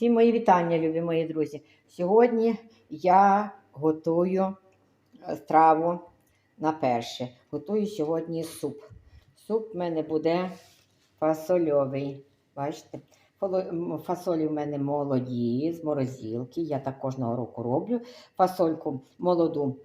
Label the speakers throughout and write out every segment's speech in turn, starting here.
Speaker 1: Всі мої вітання, любі мої друзі. Сьогодні я готую е, страву на перше. Готую сьогодні суп. Суп в мене буде фасольовий. Бачите? Фасолі в мене молоді з морозилки. Я так кожного року роблю. Фасольку молоду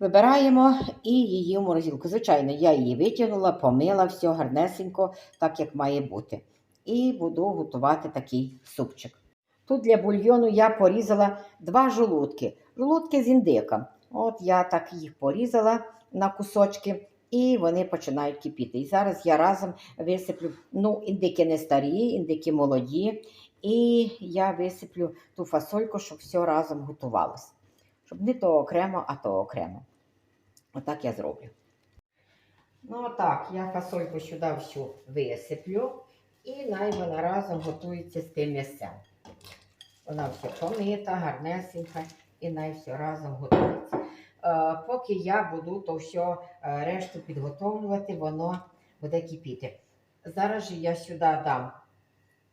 Speaker 1: вибираємо і її в морозилку. Звичайно, я її витягнула, помила все гарнесенько, так як має бути. І буду готувати такий супчик. Тут для бульйону я порізала два жолудки. Жолудки з індика. От я так їх порізала на кусочки, і вони починають кипіти. І зараз я разом висиплю. Ну, індики не старі, індики молоді. І я висиплю ту фасольку, щоб все разом готувалося. Щоб не то окремо, а то окремо. Отак я зроблю. Ну, отак, я фасольку сюди всю висиплю. І най вона разом готується з тим м'ясцем. Вона все помита, гарнесенька, і най все разом готується. Е, поки я буду то все е, решту підготовлювати, воно буде кипіти. Зараз же я сюди дам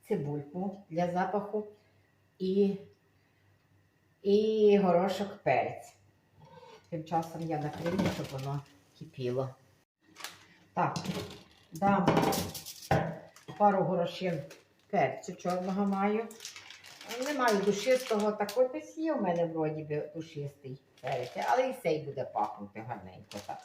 Speaker 1: цибульку для запаху і, і горошок перець. Тим часом я накрию, щоб воно кипіло. Так, дам пару горошин перцю чорного маю. Не маю душистого, такий десь є в мене вроді би душистий перець, але і цей буде пахнути гарненько. так.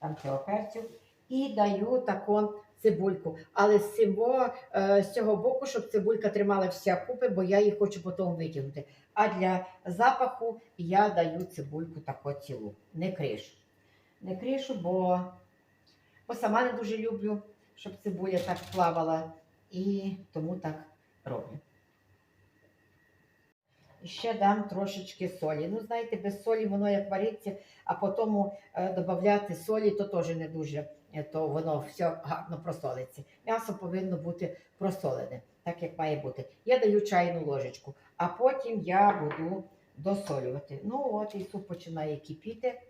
Speaker 1: Там цього перцю. І даю таку цибульку. Але з цього, е, з цього боку, щоб цибулька тримала вся купи, бо я її хочу потім витягнути. А для запаху я даю цибульку таку цілу. Не кришу. Не кришу, бо, бо сама не дуже люблю, щоб цибуля так плавала. І тому так роблю. Ще дам трошечки солі. Ну, знаєте, без солі воно як вариться, а потім е, додати солі, то теж не дуже, е, то воно все гарно просолиться. М'ясо повинно бути просолене, так як має бути. Я даю чайну ложечку, а потім я буду досолювати. Ну, от і суп починає кипіти,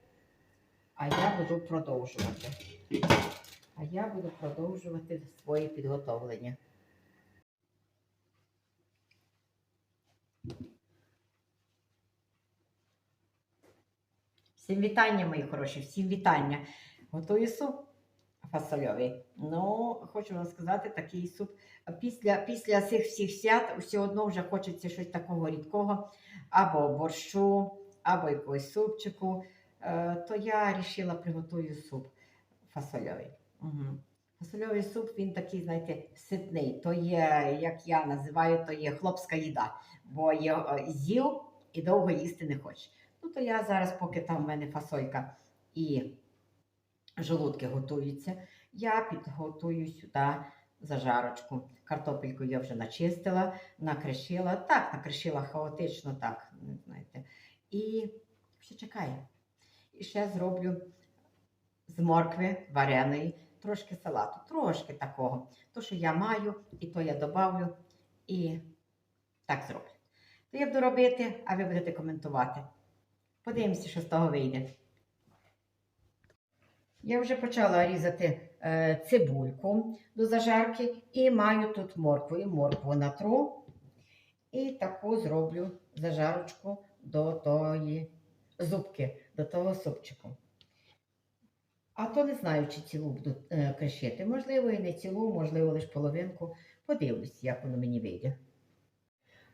Speaker 1: а я буду продовжувати. А я буду продовжувати своє підготовлення. Всім вітання, мої хороші, всім вітання. Готую суп фасольовий. Ну, хочу вам сказати, такий суп. Після, після цих всіх свят все одно вже хочеться щось такого рідкого, або борщу, або якогось супчику. Е, то я вирішила приготую суп фасольовий. Фасольовий суп, він такий, знаєте, ситний. То є, як я називаю, то є хлопська їда, бо є е, з'їв і довго їсти не хоче. Ну, то я зараз, поки там в мене фасолька і жолудки готуються, я підготую сюди зажарочку. Картопельку я вже начистила, накришила. Так, накришила хаотично, так, знаєте. І ще чекаю. І ще зроблю з моркви вареної, трошки салату, трошки такого. То, що я маю, і то я добавлю, і так зроблю. То я буду робити, а ви будете коментувати. Подивимося, що з того вийде. Я вже почала різати е, цибульку до зажарки і маю тут моркву. І моркву натру. І таку зроблю зажарочку до тої зубки, до того супчику. А то не знаю, чи цілу буду е, кришити. Можливо, і не цілу, можливо, лише половинку. Подивлюсь, як воно мені вийде.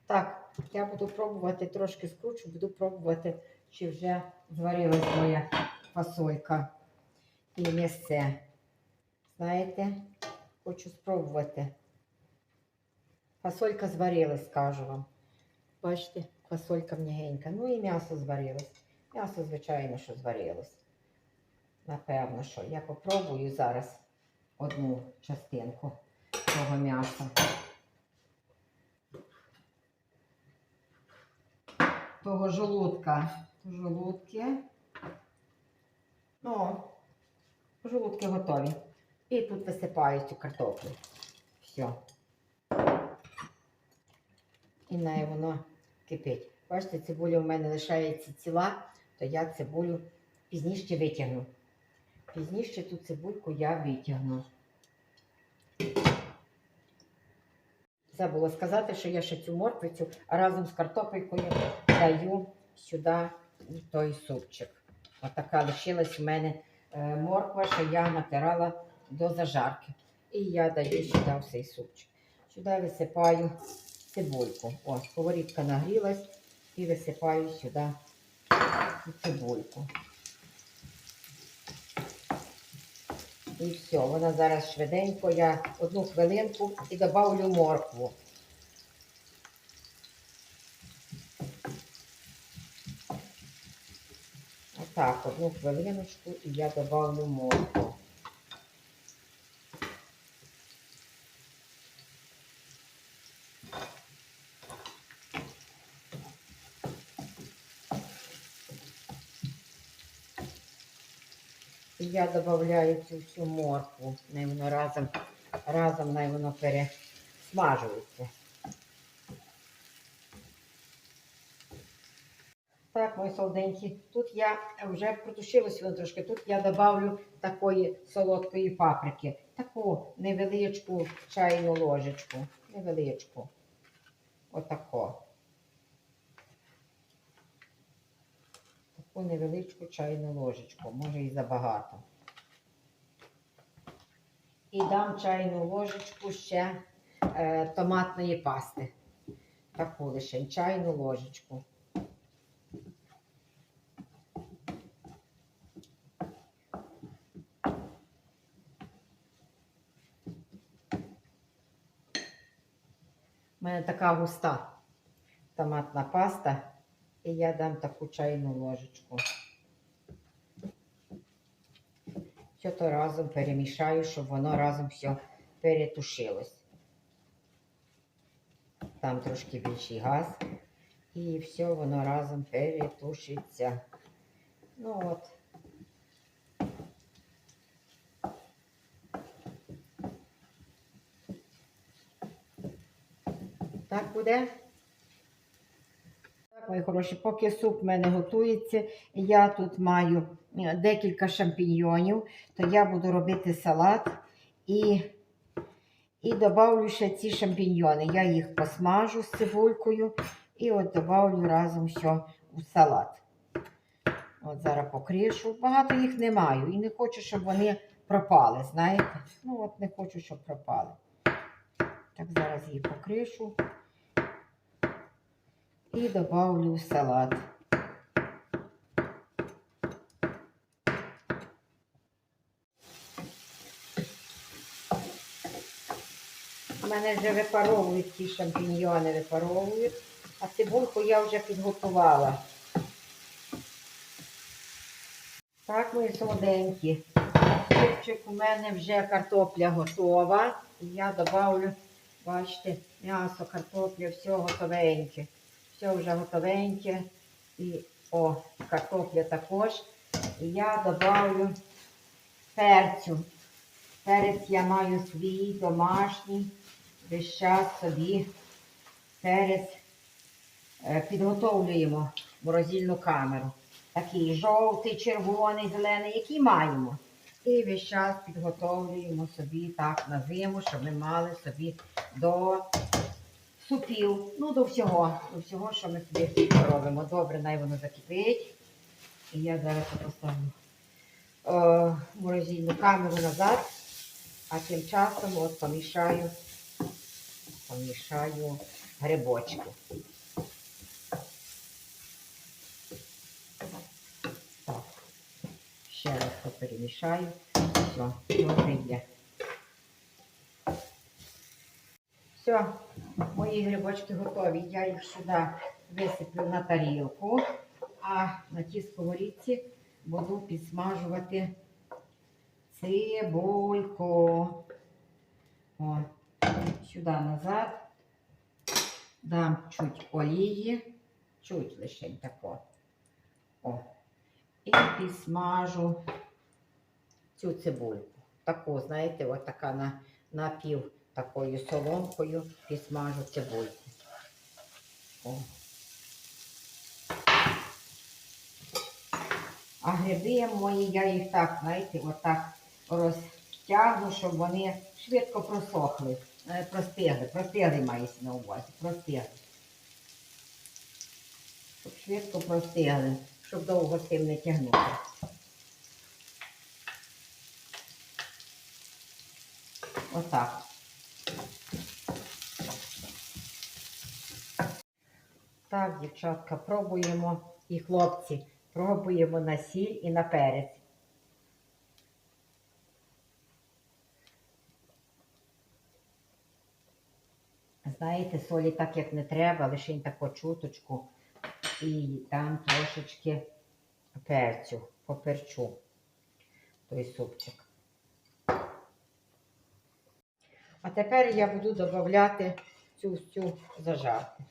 Speaker 1: Так, я буду пробувати трошки скручу, буду пробувати, чи вже зварилась моя фасолька і місце. Знаєте, хочу спробувати. Фасолька зварилась, скажу вам. Бачите, фасолька м'ягенька. Ну і м'ясо зварилось. М'ясо, звичайно, що зварилось. Напевно, що я попробую зараз одну частинку цього м'яса. того жолудка. Жолудки. Ну, жолудки готові. І тут висипаю цю картоплю. Все. І неї воно кипить. Бачите, цибуля у мене лишається ціла, то я цибулю пізніше витягну. Пізніше ту цибульку я витягну. забула сказати, що я ще цю морквицю разом з картопелькою даю сюди той супчик. Отака лишилась в мене е, морква, що я натирала до зажарки. І я даю сюди цей супчик. Сюди висипаю цибульку. О, сковорідка нагрілась і висипаю сюди цибульку. І все, вона зараз швиденько, я одну хвилинку і додавлю моркву. Отак, одну хвилиночку і я добавлю моркву. Я додаю цю всю моркву. Най воно разом, разом най воно пересмажується. Так, мої солоденькі, тут я вже протушилось воно трошки. Тут я добавлю такої солодкої паприки. Таку невеличку чайну ложечку. Невеличку. Отако. Таку невеличку чайну ложечку, може і забагато. І дам чайну ложечку ще е, томатної пасти. Таку лише чайну ложечку. У мене така густа томатна паста. І я дам таку чайну ложечку. Все то разом перемішаю, щоб воно разом все перетушилось. Там трошки більший газ. І все воно разом перетушиться. Ну от. Так буде. Мої хороші, поки суп в мене готується, я тут маю е, декілька шампіньйонів, то я буду робити салат і, і добавлю ще ці шампіньйони. Я їх посмажу з цибулькою і от добавлю разом все у салат. От зараз покришу. Багато їх не маю і не хочу, щоб вони пропали, знаєте? Ну от не хочу, щоб пропали. Так, зараз її покришу і добавлю салат. У мене вже випаровують ці шампіньйони, випаровують, а цибульку я вже підготувала. Так, мої солоденькі. Супчик у мене вже картопля готова. Я добавлю, бачите, м'ясо, картопля, все готовеньке. Все вже готовеньке. І о, картопля також. І я добавлю перцю. Перець я маю свій домашній. Весь час собі перець е, підготовлюємо морозильну камеру. Такий жовтий, червоний, зелений, який маємо. І весь час підготовлюємо собі так на зиму, щоб ми мали собі до супів, ну до всього, до всього, що ми собі робимо. Добре, най воно закипить. І я зараз поставлю е, морозильну камеру назад, а тим часом от помішаю, помішаю грибочки. Так. Ще раз перемішаю. Все, добре є. Все, мої грибочки готові. Я їх сюди висиплю на тарілку, а на тій сковорідці буду підсмажувати цибульку. О, сюди назад. Дам чуть олії, чуть лише тако. О. І підсмажу цю цибульку. Таку, знаєте, от така на, напів такою соломкою підсмажу цибульку. О. А гриби мої, я їх так, знаєте, отак розтягну, щоб вони швидко просохли. Е, Простигли, простигли мається на увазі, простигли. Щоб швидко простигли, щоб довго з тим не тягнути. Отак. Так, дівчатка, пробуємо і хлопці, пробуємо на сіль і на перець. Знаєте, солі так як не треба, лише таку чуточку і там трошечки перцю, поперчу той супчик. А тепер я буду додавати цю всю зажарку.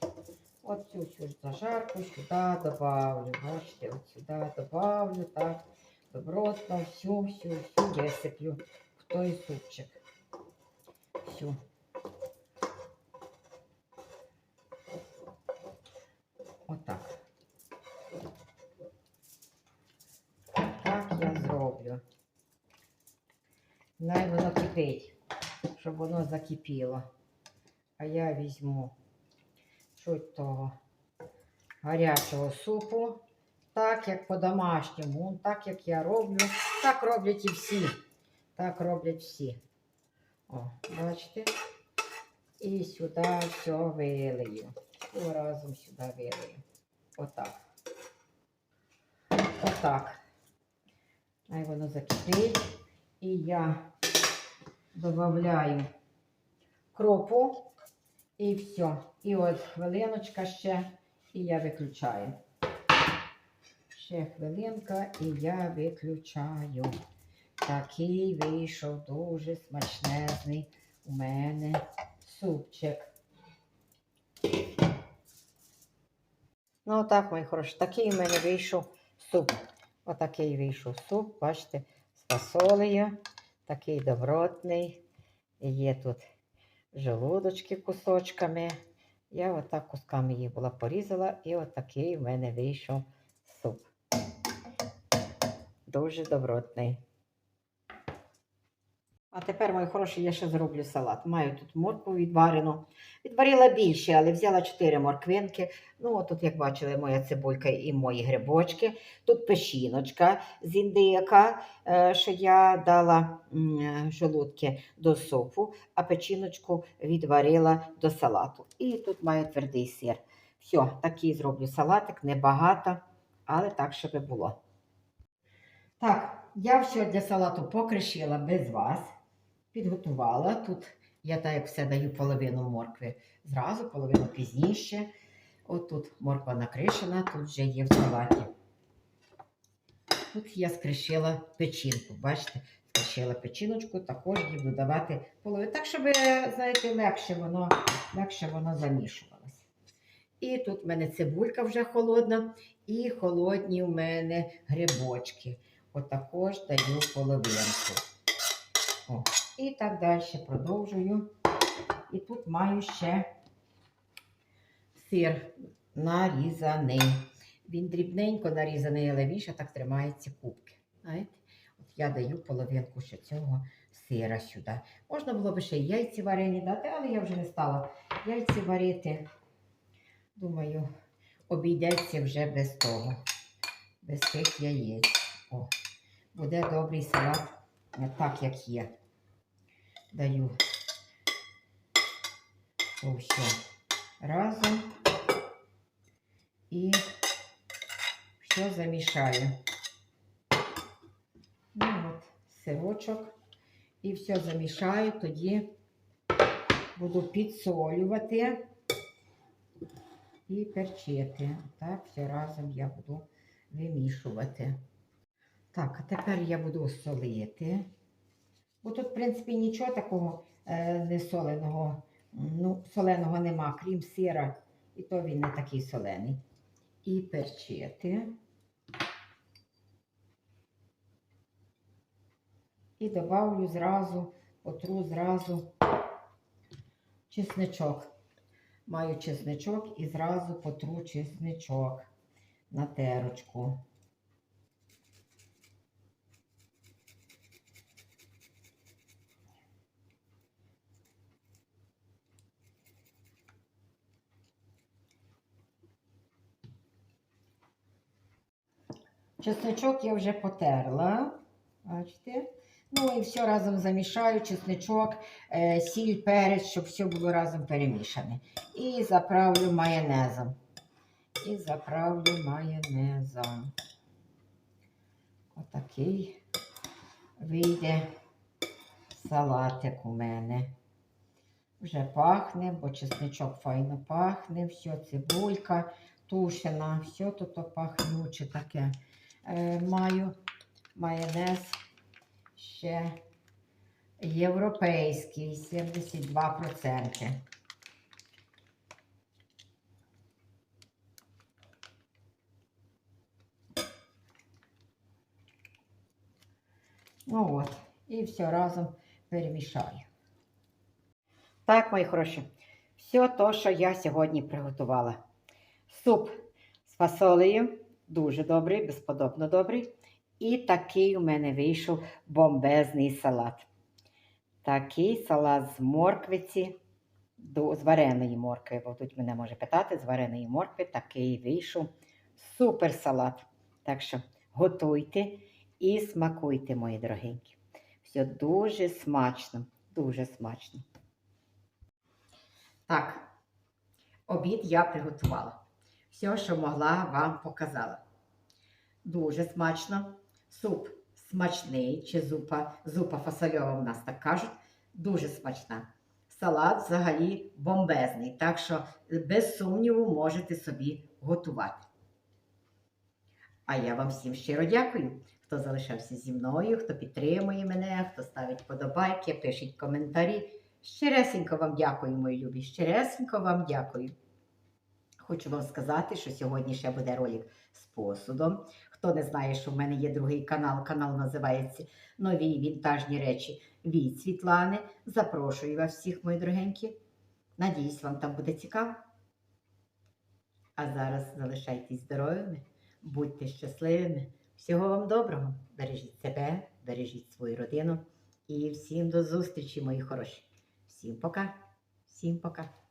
Speaker 1: От цю всю зажарку сюди добавлю. Бачите, от сюди добавлю, так, добротно, всю, всю, всю висиплю в той супчик. Всю. Отак. Так я зроблю. Най воно кипить, щоб воно закипіло. А я візьму чуть того гарячого супу, так як по-домашньому, так як я роблю, так роблять і всі. Так роблять всі. О, бачите? І сюди все вилию. Все разом сюди вилию. Отак. Отак. Хай воно закипить. І я додаю кропу. І все. І от хвилиночка ще, і я виключаю. Ще хвилинка, і я виключаю. Такий вийшов дуже смачнезний у мене супчик. Ну, отак, мої хороші, такий у мене вийшов суп. Отакий вийшов суп, бачите, з фасолею. Такий добротний. І є тут желудочки кусочками. Я отак кусками її була порізала, і отакий в мене вийшов суп. Дуже добротний. А тепер, мої хороші, я ще зроблю салат. Маю тут моркву відварену. Відварила більше, але взяла 4 морквинки. Ну, тут, як бачили, моя цибулька і мої грибочки. Тут печіночка з індика, е, що я дала е, желудки до супу, а печіночку відварила до салату. І тут маю твердий сир. Все, такий зроблю салатик, небагато, але так, щоб було. Так, я все для салату покришила без вас. Підготувала. Тут я так як все даю половину моркви зразу, половину пізніше. От тут морква накришена, тут вже є в салаті. Тут я скришила печінку. Бачите, скришила печіночку, також їй буду давати половину. Так, щоб, знаєте, легше воно, легше воно замішувалося. І тут в мене цибулька вже холодна, і холодні у мене грибочки. От даю половинку. О. І так далі продовжую. І тут маю ще сир нарізаний. Він дрібненько нарізаний, але більше так тримається кубки. Знаєте? От я даю половинку ще цього сира сюди. Можна було б ще й яйці варені дати, але я вже не стала яйці варити. Думаю, обійдеться вже без того, без тих яєць. О, буде добрий салат, так як є. Даю все разом і все замішаю. Ну от, сирочок. І все замішаю, тоді буду підсолювати і перчити. Так, все разом я буду вимішувати. Так, а тепер я буду солити. Бо тут, в принципі, нічого такого е, не соленого, ну, соленого нема, крім сира, і то він не такий солений. І перчити. І добавлю зразу, отру зразу чесничок. Маю чесничок і зразу потру чесничок на терочку. Чесничок я вже потерла. Бачите? Ну і все разом замішаю, чесничок, е, сіль, перець, щоб все було разом перемішане. І заправлю майонезом. І заправлю майонезом. Отакий вийде салатик у мене. Вже пахне, бо чесничок файно пахне, все, цибулька тушена, все тут пахнюче таке. Е, маю майонез ще європейський, 72%. Ну от, і все разом перемішаю. Так, мої хороші, все то, що я сьогодні приготувала. Суп з фасолею, дуже добрий, безподобно добрий. І такий у мене вийшов бомбезний салат. Такий салат з морквиці, з вареної моркви. Бо тут мене може питати, з вареної моркви такий вийшов супер салат. Так що готуйте і смакуйте, мої дорогенькі. Все дуже смачно, дуже смачно. Так, обід я приготувала. Все, що могла, вам показала. Дуже смачно. Суп смачний, чи зупа, зупа фасольова у нас так кажуть. Дуже смачна. Салат взагалі бомбезний. Так що, без сумніву, можете собі готувати. А я вам всім щиро дякую, хто залишався зі мною, хто підтримує мене, хто ставить подобайки, пишіть коментарі. Щиресенько вам дякую, мої любі. Щиресенько вам дякую. Хочу вам сказати, що сьогодні ще буде ролик з посудом. Хто не знає, що в мене є другий канал, канал називається Нові вінтажні речі від Світлани. Запрошую вас всіх, мої дорогенькі. Надіюсь, вам там буде цікаво. А зараз залишайтесь здоровими, будьте щасливими. Всього вам доброго. Бережіть себе, бережіть свою родину. І всім до зустрічі, мої хороші. Всім пока. Всім пока.